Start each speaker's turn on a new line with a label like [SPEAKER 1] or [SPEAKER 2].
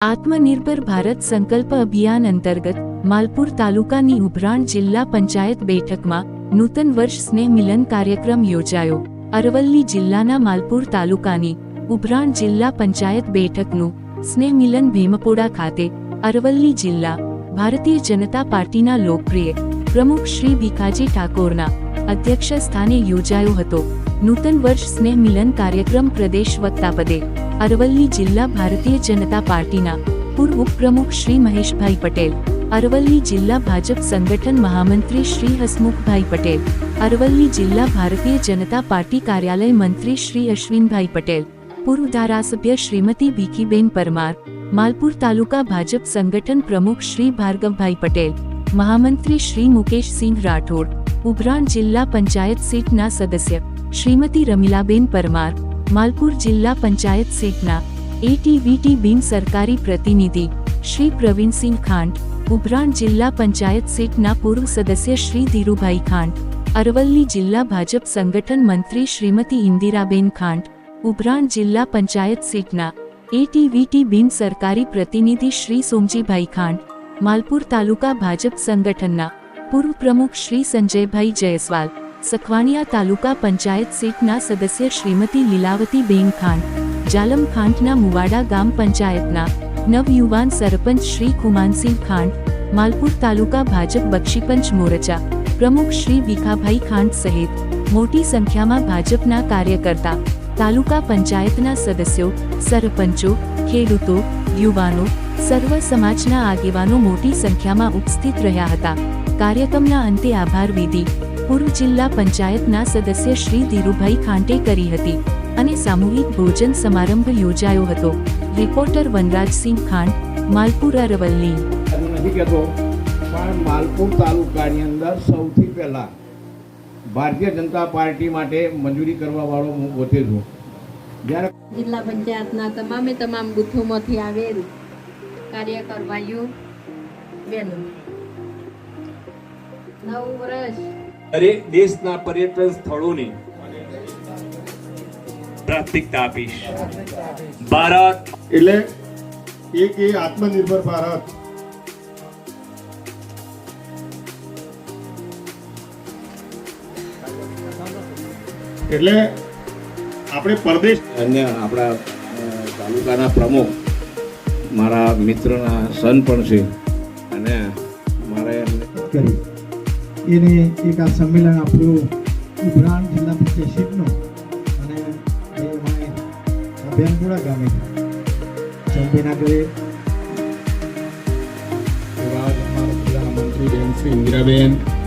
[SPEAKER 1] આત્મનિર્ભર ભારત સંકલ્પ અભિયાન અંતર્ગત માલપુર તાલુકાની ઉભરાણ જિલ્લા પંચાયત બેઠકમાં નૂતન વર્ષ સ્નેહ મિલન કાર્યક્રમ યોજાયો. અરવલ્લી જિલ્લાના માલપુર તાલુકાની ઉભરાણ જિલ્લા પંચાયત બેઠકનું સ્નેહ મિલન ભીમપોડા ખાતે અરવલ્લી જિલ્લા ભારતીય જનતા પાર્ટીના લોકપ્રિય પ્રમુખ શ્રી ભીખાજી ઠાકોરના અધ્યક્ષ સ્થાને યોજાયો હતો. નૂતન વર્ષ સ્નેહ મિલન કાર્યક્રમ પ્રદેશ વક્તાપદે. અરવલ્લી જિલ્લા ભારતીય જનતા પાર્ટીના પૂર્વ ઉપપ્રમુખ શ્રી મહેશભાઈ પટેલ. અરવલ્લી જિલ્લા ભાજપ સંગઠન મહામંત્રી શ્રી હસમુખભાઈ પટેલ. અરવલ્લી જિલ્લા ભારતીય જનતા પાર્ટી કાર્યાલય મંત્રી શ્રી અશ્વિનભાઈ પટેલ. પૂર્વ ધારાસભ્ય શ્રીમતી ભીખીબેન પરમાર. માલપુર તાલુકા ભાજપ સંગઠન પ્રમુખ શ્રી ભાર્ગવભાઈ પટેલ. મહામંત્રી શ્રી મુકેશસિંહ રાઠોડ. ઉભરાણ જિલ્લા પંચાયત સીટના સદસ્ય શ્રીમતી રમીલાબેન પરમાર, માલપુર જિલ્લા પંચાયત સીટના એટીવીટી બિન સરકારી પ્રતિનિધિ શ્રી પ્રવીણસિંહ ખાંડ, ઉભરાણ જિલ્લા પંચાયત સીટના પૂર્વ સદસ્ય શ્રી ધીરુભાઈ ખાંડ, અરવલ્લી જિલ્લા ભાજપ સંગઠન મંત્રી શ્રીમતી ઇન્દિરાબેન ખાંડ, ઉભરાણ જિલ્લા પંચાયત સીટના એટીવીટી બિન સરકારી પ્રતિનિધિ શ્રી સોમજીભાઈ ખાંડ, માલપુર તાલુકા ભાજપ સંગઠનના પૂર્વ પ્રમુખ શ્રી સંજયભાઈ જયસ્વાલ, સખવાણિયા તાલુકા પંચાયત સીટના સદસ્ય શ્રીમતી લીલાવતી બેન ખાંડ જાલમ ખાંટના મુવાડા ગામ પંચાયતના નવયુવાન સરપંચ શ્રી કુમાનસિંહ ખાંડ, માલપુર તાલુકા ભાજપ બક્ષીપંચ મોરચા, પ્રમુખ શ્રી ભીખાભાઈ ખાંડ સહિત મોટી સંખ્યામાં ભાજપના કાર્યકર્તા, તાલુકા પંચાયતના સદસ્યો, સરપંચો, ખેડૂતો, યુવાનો, સર્વ સમાજના આગેવાનો મોટી સંખ્યામાં ઉપસ્થિત રહ્યા હતા. કાર્યક્રમના અંતે આભાર વિધિ. પૂર્વ જિલ્લા પંચાયતના સદસ્ય શ્રી ધીરુભાઈ ખાંટે કરી હતી અને સામૂહિક ભોજન સમારંભ યોજાયો હતો. રિપોર્ટર વનરાજસિંહ ખાંડ માલપુરા
[SPEAKER 2] રવલ્લી. નથી કહેતો પણ માલપુર તાલુકાની અંદર સૌથી પહેલા ભારતીય જનતા પાર્ટી માટે મંજૂરી કરવા વાળો હું પોતે છું. જ્યારે
[SPEAKER 3] જિલ્લા પંચાયતના તમામે તમામ બુથોમાંથી આવેલ કાર્યકર ભાઈઓ બહેનો નવ વર્ષ.
[SPEAKER 4] દરેક દેશના પર્યટન સ્થળોને પ્રાથમિકતા આપીશ. ભારત.
[SPEAKER 5] એટલે એક એ આત્મનિર્ભર ભારત. એટલે આપણે પરદેશ
[SPEAKER 2] અન્ય આપણા તાલુકાના પ્રમુખ મારા મિત્રના સન પણ છે. અને મારે એમને
[SPEAKER 6] કરી. એને એક આ સંમેલન આપણું ઉભરાણ જિલ્લા સીટનું અને એ અભિયાનપુરા ગામે ચંપેના ઘરે
[SPEAKER 5] મંત્રી બેન શ્રી ઇન્દિરાબેન